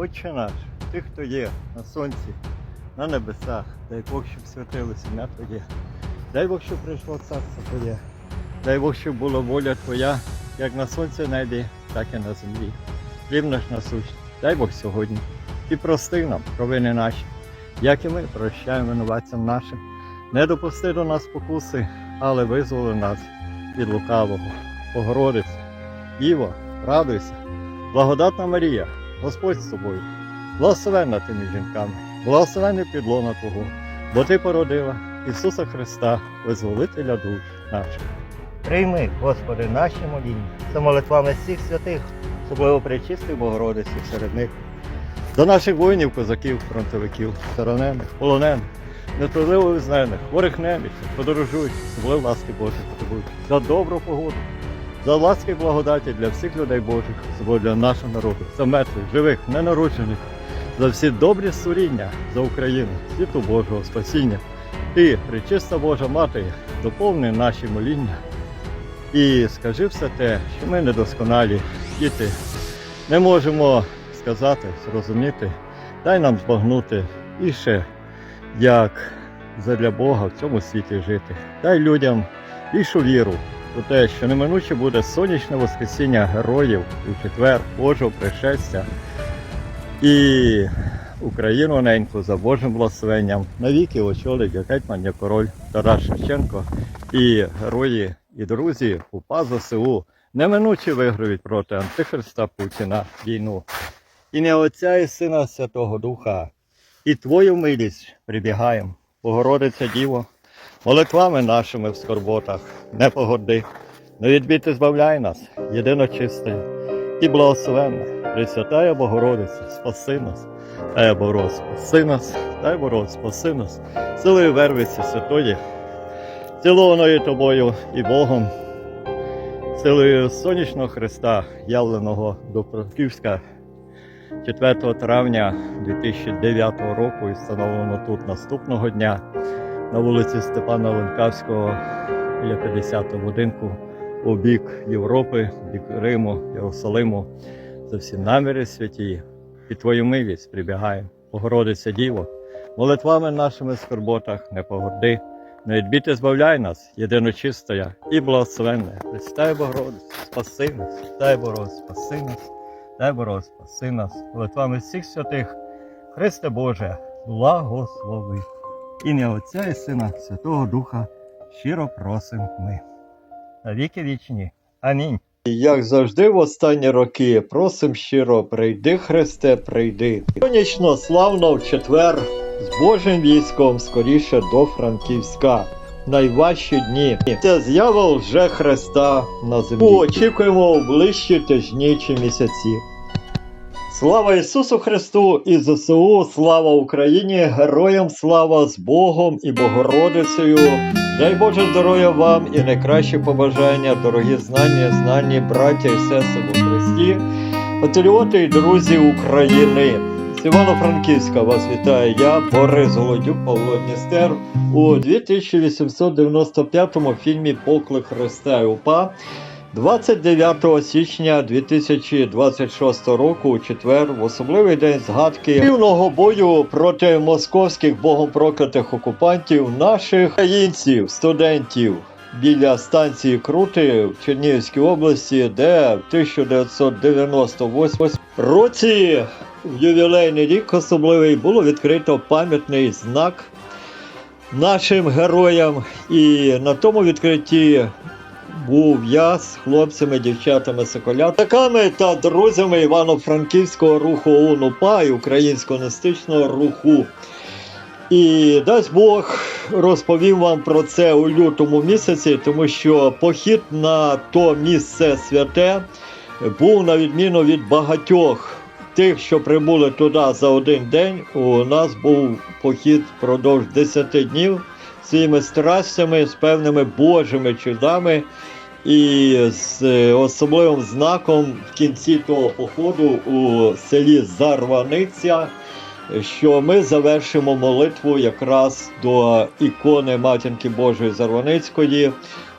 Отче наш, ти, хто є на сонці, на небесах, дай Бог, щоб святилося ім'я Твоє. Дай Бог, щоб прийшло царство Твоє. Дай Бог, щоб була воля Твоя, як на сонці в небі, так і на землі. Хліб наш насущний. Дай Бог сьогодні. І прости нам провини наші, як і ми прощаємо винуватцям нашим. Не допусти до нас спокуси, але визволи нас від лукавого. Богородиця, Діво, радуйся, благодатна Марія, Господь з тобою, благословенна ти між жінками, благословенний підлона Твого, бо Ти породила Ісуса Христа, визволителя душ наших. Прийми, Господи, наші моління, за молитвами всіх святих, особливо причистих Богородиці серед них. За наших воїнів, козаків, фронтовиків, сторонених, полонених, нетрудливо визнаних, хворих немічних, подорожують, особливо ласки Божої потребують, за добру погоду, за ласки і благодаті для всіх людей Божих, особливо для нашого народу, за мертвих, живих, ненароджених, за всі добрі створіння, за Україну, світу Божого спасіння. Ти, пречиста Божа Мати, доповни наші моління і скажи все те, що ми недосконалі, діти, не можемо сказати, зрозуміти, дай нам збагнути і ще, як задля Бога в цьому світі жити. Дай людям більшу віру у те, що неминуче буде сонячне воскресіння героїв у четвер Божого пришестя. І Україну неньку за Божим благословенням навіки очолить гетьман, як король Тарас Шевченко. І герої і друзі УПА ЗСУ неминуче виграють проти Антихриста Путіна війну. І не Отця і Сина Святого Духа, і Твою милість прибігаємо, Богородиця Діво, молитвами нашими в скорботах, не погоди, не відбіти збавляй нас, єдино чисте і благословенна, Пресвятая Богородиця, спаси нас, Дай Богород, спаси нас, дай Богород, спаси нас, силою вервиці святої, цілованою тобою і Богом, силою сонячного Христа, явленого до Франківська 4 травня 2009 року і встановлено тут наступного дня на вулиці Степана Ленкавського біля 50-го будинку у бік Європи, бік Риму, Єрусалиму. За всі наміри святі, під Твою милість прибігаємо. Богородиця Діво, молитвами нашими скорботах не погорди, не відбіти збавляй нас, єдиночистоя і благословенне. Престай Богородиця, спаси нас, дай Богород, спаси нас, дай Богород, спаси нас, молитвами всіх святих, Христе Боже, благослови. Ім'я Отця і Сина, Святого Духа, щиро просимо ми. На віки вічні. Амінь. Як завжди, в останні роки просим щиро, прийди, Христе, прийди. Сонячно, славно в четвер з Божим військом скоріше до Франківська. Найважчі дні. Це з'ява вже Христа на землі. Очікуємо в ближчі тижні чи місяці. Слава Ісусу Христу і ЗСУ, слава Україні, героям слава з Богом і Богородицею. Дай Боже здоров'я вам і найкращі побажання, дорогі знання, знані браття і сестри у Христі, патріоти і друзі України. З Івано-Франківська вас вітаю я, Борис Голодюк, Павло Дністер, у 2895 фільмі Поклик Христа і УПА 29 січня 2026 року у четвер в особливий день згадки півного бою проти московських богом проклятих окупантів наших українців, студентів біля станції Крути в Чернігівській області, де в 1998 році в ювілейний рік особливий було відкрито пам'ятний знак нашим героям, і на тому відкритті був я з хлопцями, дівчатами, соколятаками та друзями Івано-Франківського руху УНУПА і українського нестичного руху. І дасть Бог розповім вам про це у лютому місяці, тому що похід на то місце святе був на відміну від багатьох тих, що прибули туди за один день. У нас був похід впродовж 10 днів своїми страстями, з певними Божими чудами. І з е, особливим знаком в кінці того походу у селі Зарваниця, що ми завершимо молитву якраз до ікони Матінки Божої Зарваницької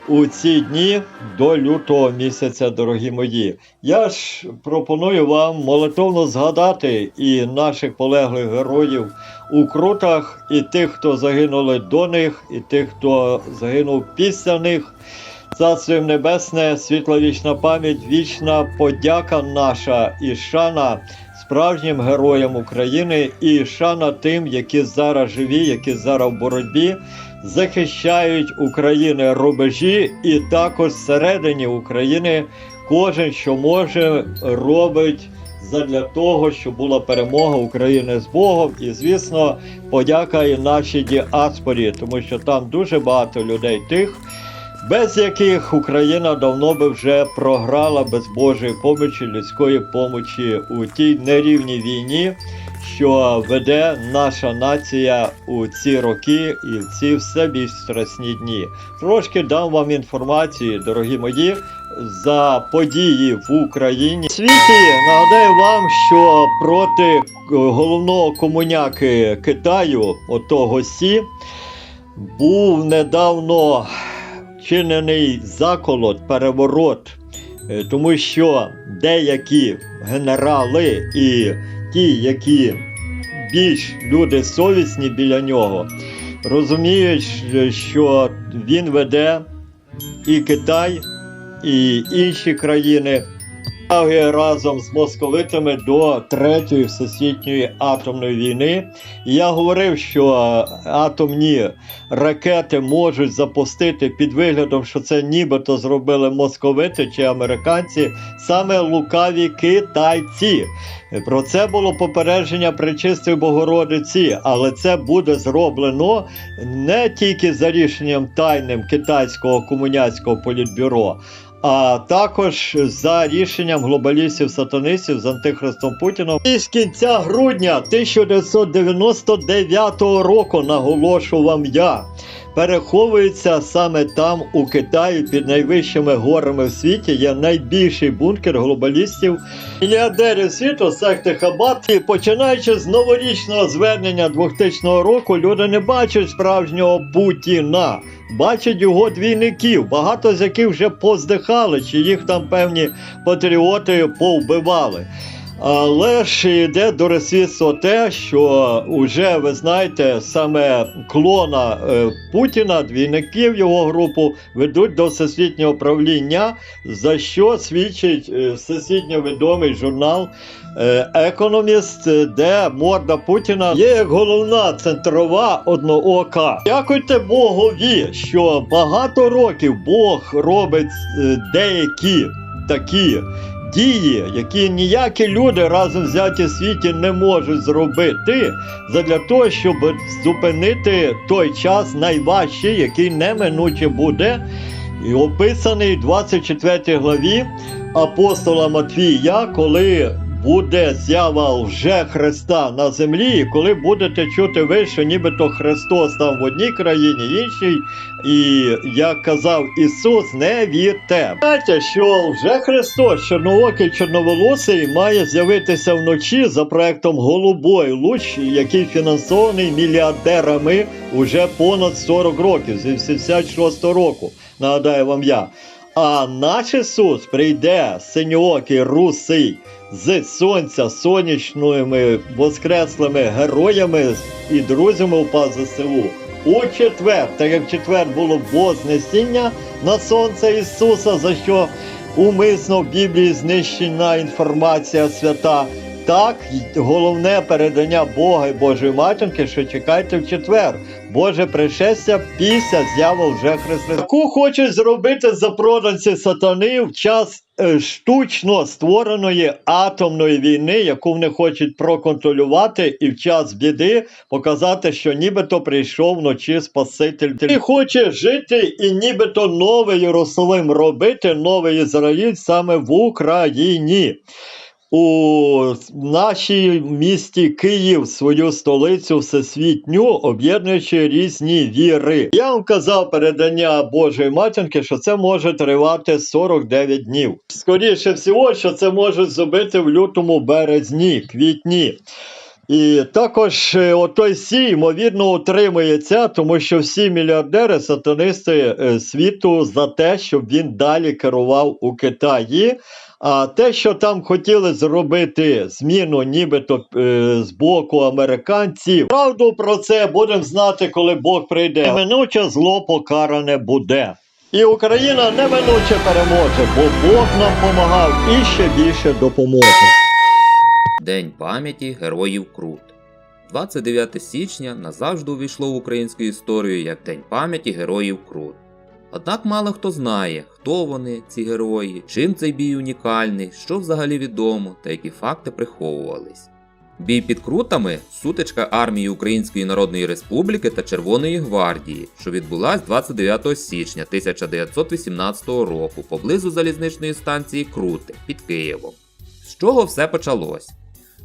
у ці дні до лютого місяця, дорогі мої. Я ж пропоную вам молитовно згадати і наших полеглих героїв у крутах, і тих, хто загинули до них, і тих, хто загинув після них. Царство їм небесне, світла вічна пам'ять, вічна подяка наша і шана справжнім героям України, і шана тим, які зараз живі, які зараз в боротьбі, захищають України рубежі, і також всередині України кожен, що може, робить задля того, щоб була перемога України з Богом. І, звісно, подяка і нашій діаспорі, тому що там дуже багато людей тих без яких Україна давно би вже програла без Божої помочі, людської помочі у тій нерівній війні, що веде наша нація у ці роки і в ці все більш страсні дні. Трошки дам вам інформації, дорогі мої, за події в Україні. В світі нагадаю вам, що проти головного комуняки Китаю, отого Сі, був недавно чинений заколот, переворот, е, тому що деякі генерали і ті, які більш люди совісні біля нього, розуміють, що він веде і Китай, і інші країни разом з московитами до Третьої всесвітньої атомної війни. Я говорив, що атомні ракети можуть запустити під виглядом, що це нібито зробили московити чи американці, саме лукаві китайці. Про це було попередження Пречистої Богородиці, але це буде зроблено не тільки за рішенням тайним китайського комуняцького політбюро, а також за рішенням глобалістів-сатанистів з антихристом Путіном. І з кінця грудня 1999 року наголошу вам я. Переховується саме там, у Китаї, під найвищими горами в світі. Є найбільший бункер глобалістів, мільярдерів світу, секти Хабат. І починаючи з новорічного звернення 2000 року, люди не бачать справжнього Путіна, бачать його двійників, багато з яких вже поздихали, чи їх там певні патріоти повбивали. Але ж йде до розслідства те, що вже ви знаєте, саме клона е, Путіна, двійників його групу ведуть до всесвітнього правління, за що свідчить е, всесвітньо відомий журнал е, Економіст, де морда Путіна є як головна центрова одноока. Дякуйте Богові, що багато років Бог робить деякі такі дії, які ніякі люди разом взяті в світі не можуть зробити, задля того, щоб зупинити той час найважчий, який неминуче буде, і описаний в 24 главі апостола Матвія, коли буде з'ява лже Христа на землі, і коли будете чути ви, що нібито Христос там в одній країні, іншій, і як казав Ісус, не вірте. Знаєте, що лже Христос, чорноокий чорноволосий, має з'явитися вночі за проектом Голубой луч, який фінансований мільярдерами уже понад 40 років, з 86 року. Нагадаю вам я. А наш Ісус прийде синьоокий русий з сонця сонячними воскреслими героями і друзями УПА ЗСУ. У четвер, так як в четвер було Вознесіння на сонце Ісуса, за що умисно в Біблії знищена інформація свята. Так, головне передання Бога і Божої матінки, що чекайте в четвер. Боже пришестя після з'яви вже Христа. Таку хочуть зробити запроданці сатани в час е, штучно створеної атомної війни, яку вони хочуть проконтролювати, і в час біди показати, що нібито прийшов вночі Спаситель. І хоче жити і нібито новий Єрусалим робити, новий Ізраїль саме в Україні у нашій місті Київ свою столицю всесвітню, об'єднуючи різні віри. Я вам казав передання Божої матінки, що це може тривати 49 днів. Скоріше всього, що це можуть зробити в лютому, березні, квітні. І також е, отой Сі, ймовірно, утримується, тому що всі мільярдери, сатанисти е, світу за те, щоб він далі керував у Китаї. А те, що там хотіли зробити зміну, нібито е, з боку американців, правду про це будемо знати, коли Бог прийде. Неминуче зло покаране буде. І Україна неминуче переможе, бо Бог нам помагав і ще більше допоможе. День пам'яті героїв Крут. 29 січня назавжди увійшло в українську історію як День пам'яті героїв Крут. Однак мало хто знає, хто вони, ці герої, чим цей бій унікальний, що взагалі відомо та які факти приховувались. Бій під Крутами сутичка армії Української Народної Республіки та Червоної гвардії, що відбулась 29 січня 1918 року поблизу залізничної станції Крути під Києвом. З чого все почалось?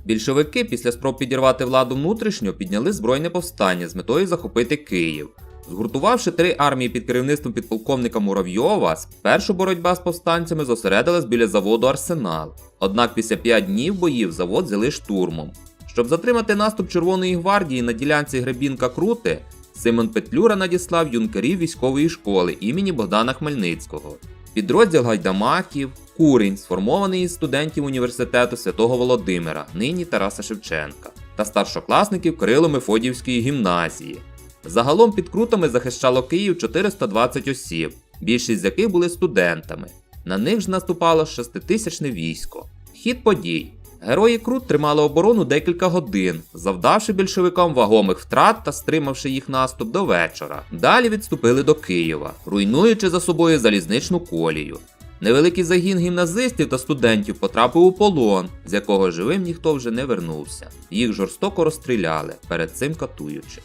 Більшовики після спроб підірвати владу внутрішньо підняли збройне повстання з метою захопити Київ. Згуртувавши три армії під керівництвом підполковника Муравйова, спершу боротьба з повстанцями зосередилась біля заводу Арсенал. Однак після п'ять днів боїв завод взяли штурмом. Щоб затримати наступ Червоної гвардії на ділянці Гребінка Крути, Симон Петлюра надіслав юнкерів військової школи імені Богдана Хмельницького. Підрозділ гайдамаків, Курінь, сформований із студентів університету Святого Володимира, нині Тараса Шевченка, та старшокласників Кирило-Мефодіївської гімназії. Загалом під крутами захищало Київ 420 осіб, більшість з яких були студентами. На них ж наступало шеститисячне військо. Хід подій. Герої Крут тримали оборону декілька годин, завдавши більшовикам вагомих втрат та стримавши їх наступ до вечора. Далі відступили до Києва, руйнуючи за собою залізничну колію. Невеликий загін гімназистів та студентів потрапив у полон, з якого живим ніхто вже не вернувся. Їх жорстоко розстріляли, перед цим катуючи.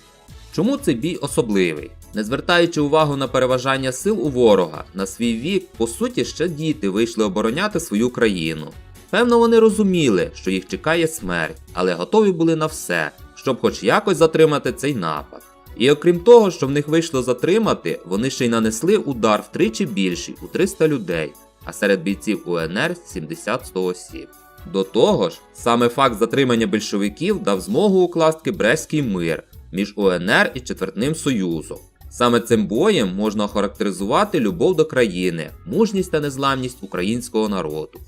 Чому цей бій особливий? Не звертаючи увагу на переважання сил у ворога, на свій вік, по суті, ще діти вийшли обороняти свою країну. Певно, вони розуміли, що їх чекає смерть, але готові були на все, щоб хоч якось затримати цей напад. І окрім того, що в них вийшло затримати, вони ще й нанесли удар втричі більший у 300 людей, а серед бійців УНР 70-100 осіб. До того ж, саме факт затримання більшовиків дав змогу укласти Брестський мир між УНР і Четвертним Союзом. Саме цим боєм можна охарактеризувати любов до країни, мужність та незламність українського народу.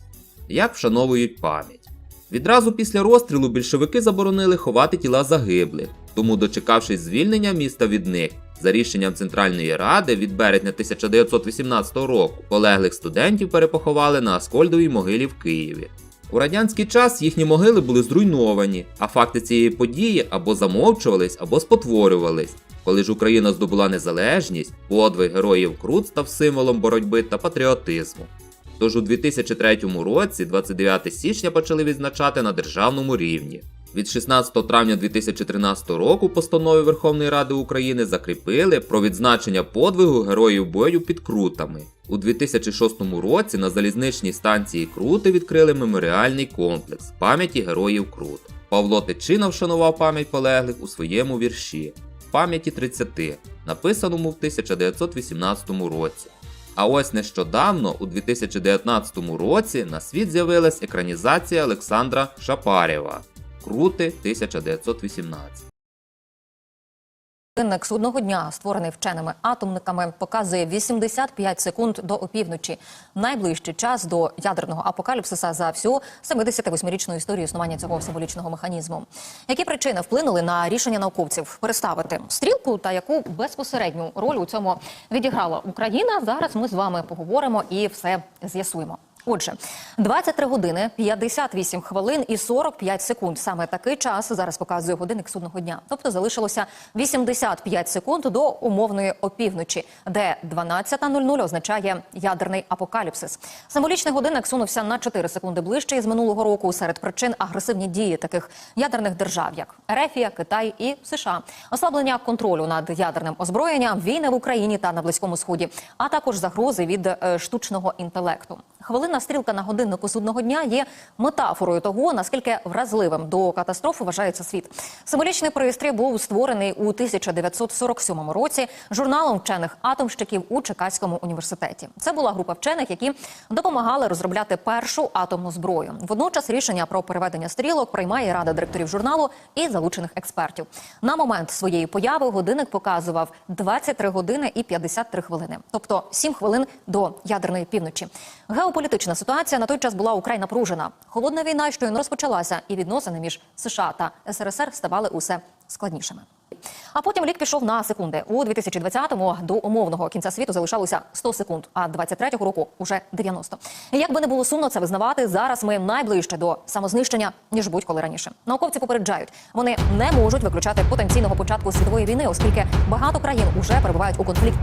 Як вшановують пам'ять. Відразу після розстрілу більшовики заборонили ховати тіла загиблих, тому, дочекавшись звільнення міста від них, за рішенням Центральної Ради від березня 1918 року полеглих студентів перепоховали на Аскольдовій могилі в Києві. У радянський час їхні могили були зруйновані, а факти цієї події або замовчувались, або спотворювались. Коли ж Україна здобула незалежність, подвиг героїв Крут став символом боротьби та патріотизму. Тож у 2003 році, 29 січня, почали відзначати на державному рівні. Від 16 травня 2013 року постанови Верховної Ради України закріпили про відзначення подвигу героїв бою під крутами. У 2006 році на залізничній станції Крути відкрили меморіальний комплекс пам'яті героїв Крут. Павло Тичина вшанував пам'ять полеглих у своєму вірші Пам'яті 30, написаному в 1918 році. А ось нещодавно, у 2019 році, на світ з'явилась екранізація Олександра Шапарєва Крути 1918. Годинник судного дня, створений вченими атомниками, показує 85 секунд до опівночі. Найближчий час до ядерного апокаліпсиса за всю 78-річну історію існування цього символічного механізму. Які причини вплинули на рішення науковців переставити стрілку та яку безпосередню роль у цьому відіграла Україна? Зараз ми з вами поговоримо і все з'ясуємо. Отже, 23 години 58 хвилин і 45 секунд. Саме такий час зараз показує годинник судного дня. Тобто залишилося 85 секунд до умовної опівночі, де 12.00 означає ядерний апокаліпсис. Символічний годинник сунувся на 4 секунди ближче із минулого року серед причин агресивні дії таких ядерних держав, як Ерефія, Китай і США, ослаблення контролю над ядерним озброєнням, війни в Україні та на Близькому Сході, а також загрози від е, штучного інтелекту. Хвилина Хвилинна стрілка на годиннику судного дня є метафорою того, наскільки вразливим до катастрофи вважається світ. Символічний пристрій був створений у 1947 році журналом вчених атомщиків у Чикаському університеті. Це була група вчених, які допомагали розробляти першу атомну зброю. Водночас рішення про переведення стрілок приймає рада директорів журналу і залучених експертів. На момент своєї появи годинник показував 23 години і 53 хвилини, тобто 7 хвилин до ядерної півночі. Геополітична ситуація на той час була украй напружена. Холодна війна щойно розпочалася, і відносини між США та СРСР ставали усе складнішими. А потім лік пішов на секунди. У 2020-му до умовного кінця світу залишалося 100 секунд, а 23-го року уже 90. І Як би не було сумно це визнавати, зараз ми найближче до самознищення ніж будь-коли раніше. Науковці попереджають, вони не можуть виключати потенційного початку світової війни, оскільки багато країн уже перебувають у конфлікті.